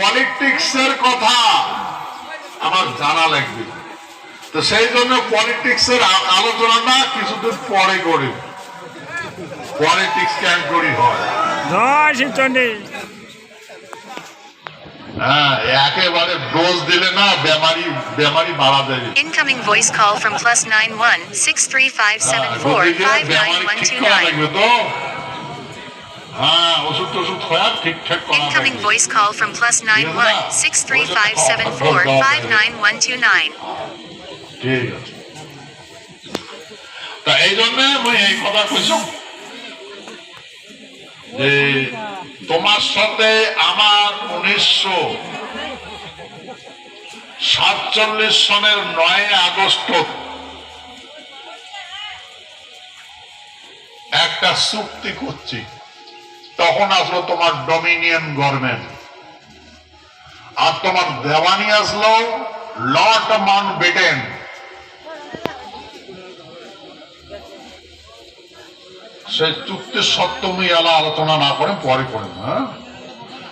পলিটিক্সের কথা আমার জানা লাগবে। তো সেই জন্য পলিটিক্সের আলোচনাটা কিছুদিন পরে করি। পলিটিক্স কেন করি হয়? হ্যাঁ একেবারে ডোজ দিলে না বেমারি বেমারি মারা যাবে Incoming voice call from plus nine one six three five seven four রোগীকে five nine বেমারি one ঠিক two করা nine. লাগবে তো হ্যাঁ ওষুধ টষুধ খোয়া ঠিকঠাক করা Incoming voice call from plus nine one six three five seven four five nine one two nine. ঠিক আছে। তা এই জন্য মুই এই কথা কইছো। যে তোমার সাথে আমার উনিশশো সাতচল্লিশ সনের নয় আগস্ট একটা চুক্তি করছি। তখন আসলো তোমার ডমিনিয়ন গভর্নমেন্ট। আর তোমার দেওয়ানি আসলো লর্ড মাউন্ট বেটেন সেই চুক্তির সত্যমি এলা আলোচনা না করে পরে করেন হ্যাঁ?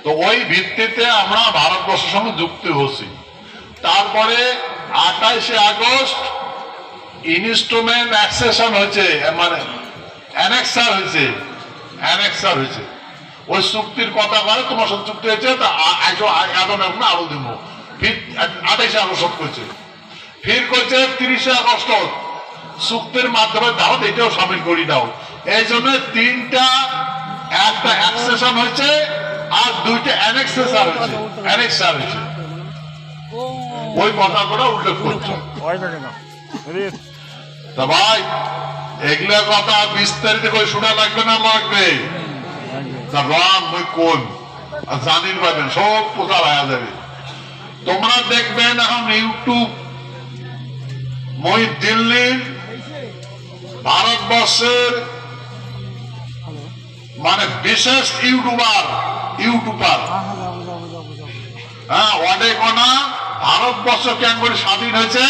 তো ওই ভিত্তিতে আমরা ভারতবর্ষের সঙ্গে যুক্ত হচ্ছি তারপরে আঠাইশে আগস্ট ইনস্ট্রুমেন্ট অ্যাক্সেশন হয়েছে মানে অ্যানেক্সার হয়েছে অ্যানেক্সার হয়েছে। ওই চুক্তির কথা বলে, তোমার সাথে চুক্তি হয়েছে আরও দিব। ফির আঠাইশে আগস্ট করছে ফির করছে তিরিশে আগস্ট। চুক্তির মাধ্যমে ভারত এটাও সামিল করি দাও। এই জন্য তিনটা, একটা অ্যাক্সেশন হয়েছে, আর দুইটা অ্যানেক্সেশন হয়েছে। অ্যানেক্সার হয়েছে। ওই কথাগুলো উল্লেখ করছ। তা ভাই, এগুলা কথা বিস্তারিত করে শোনা লাগবে না লাগবে তোমরা দেখবেন এখন ইউটিউব মই দিল্লির ভারতবর্ষের মানে বিশেষ ইউটিউবার ইউটিউবার। হ্যাঁ অনেক ভারতবর্ষ কেন করে স্বাধীন হয়েছে?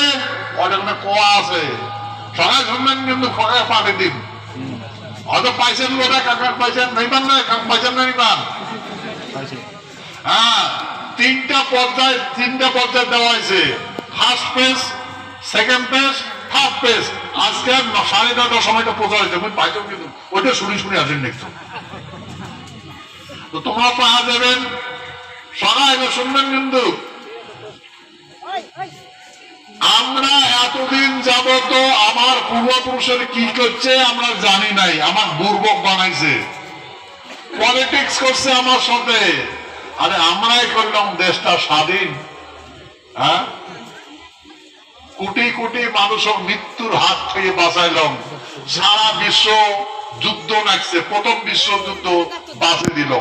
অনেক আছে। কিন্তু পাঠিয়ে দিন। হয়তো পাইছেন বোধহয় কাকার পাইছেন নেইবান না কাক পাইছেন না নিবান হ্যাঁ তিনটা পর্যায়ে তিনটা পর্যায়ে দেওয়া হয়েছে। First page second page third page আজকে সাড়ে নটার সময়টা প্রচার হয়েছে, আমি পাইছো কিন্তু ওইটা শুনি শুনি আসেন দেখছ তো তোমরা পাওয়া যাবেন সবাই এবার শুনবেন কিন্তু। আমরা এতদিন যাবত আমার পূর্বপুরুষের কি করছে আমরা জানি নাই, আমার দুর্ভোগ বানাইছে। পলিটিক্স করছে আমার সাথে। আরে আমরাই করলাম দেশটা স্বাধীন। হ্যাঁ? কোটি কোটি মানুষের মৃত্যুর হাত থেকে বাঁচাইলাম। সারা বিশ্ব যুদ্ধ লাগছে প্রথম বিশ্বযুদ্ধ বাঁচিয়ে দিল